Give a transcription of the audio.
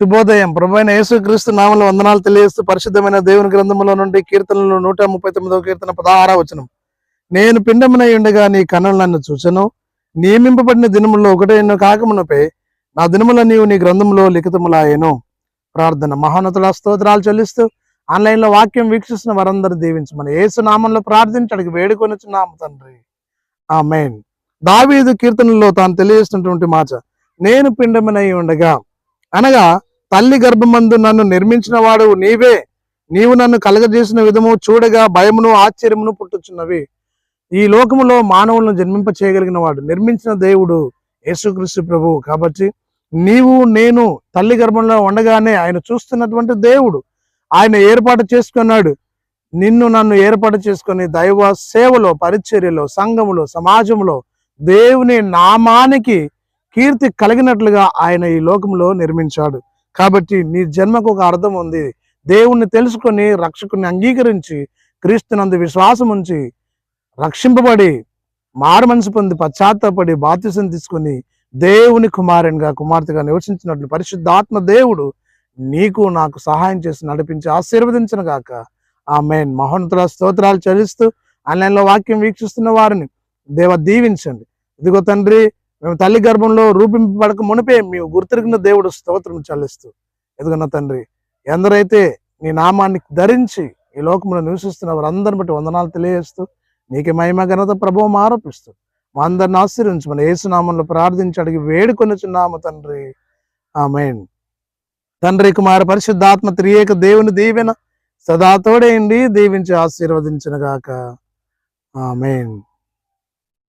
శుభోదయం. ప్రభైన యేసుక్రీస్తు నామంలో వందనాలు తెలియజేస్తూ పరిశుద్ధమైన దేవుని గ్రంథంలో నుండి కీర్తనలు నూట ముప్పై తొమ్మిదవ కీర్తన పదహార వచనం. నేను పిండమునై ఉండగా నీ కన్నులు నన్ను చూచను. నియమింపబడిన దినములో ఒకటే ఎన్నో కాకమునపై నా దినముల నీవు నీ గ్రంథములో లిఖితములాయను. ప్రార్థన మహోన్నతుల స్తోత్రాలు చెల్లిస్తూ ఆన్లైన్లో వాక్యం వీక్షిస్తున్న వారందరూ దీవించు మన యేసు నామంలో ప్రార్థించడానికి వేడుకొనిచున్నాము తండ్రి. ఆ మెయిన్ దావీదు కీర్తనలో తాను తెలియజేస్తున్నటువంటి మాట నేను పిండమునై ఉండగా అనగా తల్లి గర్భమందు నన్ను నిర్మించిన వాడు నీవే. నీవు నన్ను కలగజేసిన విధము చూడగా భయమును ఆశ్చర్యమును పుట్టుచున్నవి. ఈ లోకములో మానవులను జన్మింప చేయగలిగిన వాడు నిర్మించిన దేవుడు యేసుక్రీస్తు ప్రభు కాబట్టి నీవు నేను తల్లి గర్భంలో ఉండగానే ఆయన చూస్తున్నటువంటి దేవుడు ఆయన ఏర్పాటు చేసుకున్నాడు. నిన్ను నన్ను ఏర్పాటు చేసుకొని దైవ సేవలో పరిచర్యలో సంఘములో సమాజంలో దేవుని నామానికి కీర్తి కలిగినట్లుగా ఆయన ఈ లోకంలో నిర్మించాడు. కాబట్టి నీ జన్మకు ఒక అర్థం ఉంది. దేవుణ్ణి తెలుసుకొని రక్షకుని అంగీకరించి క్రీస్తునందు విశ్వాసం ఉంచి రక్షింపబడి మారు మనసు పొంది పశ్చాత్తాపడి బాధ్యతను తీసుకుని దేవుని కుమారునిగా కుమార్తెగా నివసించినట్లు పరిశుద్ధాత్మ దేవుడు నీకు నాకు సహాయం చేసి నడిపించి ఆశీర్వదించిన గాక. ఆ మెయిన్ మహోన్నతుల స్తోత్రాలు చరిస్తూ ఆన్లైన్లో వాక్యం వీక్షిస్తున్న వారిని దేవ దీవించండి. ఇదిగో తండ్రి మేము తల్లి గర్భంలో రూపింపబడక మునిపే మేము గుర్తిరిగిన దేవుడు స్తోత్రం చెల్లిస్తూ. ఎదుగున్న తండ్రి ఎందరైతే నీ నామాన్ని ధరించి ఈ లోకంలో నివసిస్తున్న వారందరిని బట్టి వందనాలు తెలియజేస్తూ నీకే మహిమ ఘనత ప్రభావం ఆరోపిస్తూ మా అందరిని ఆశీర్వించు మన యేసునామంలో ప్రార్థించి అడిగి వేడుకొనుచున్నాము తండ్రి. ఆమెన్. తండ్రి కుమార పరిశుద్ధాత్మ త్రియేక దేవుని దీవెన సదా తోడేయండి దీవించి ఆశీర్వదించిన గాక. ఆమెన్.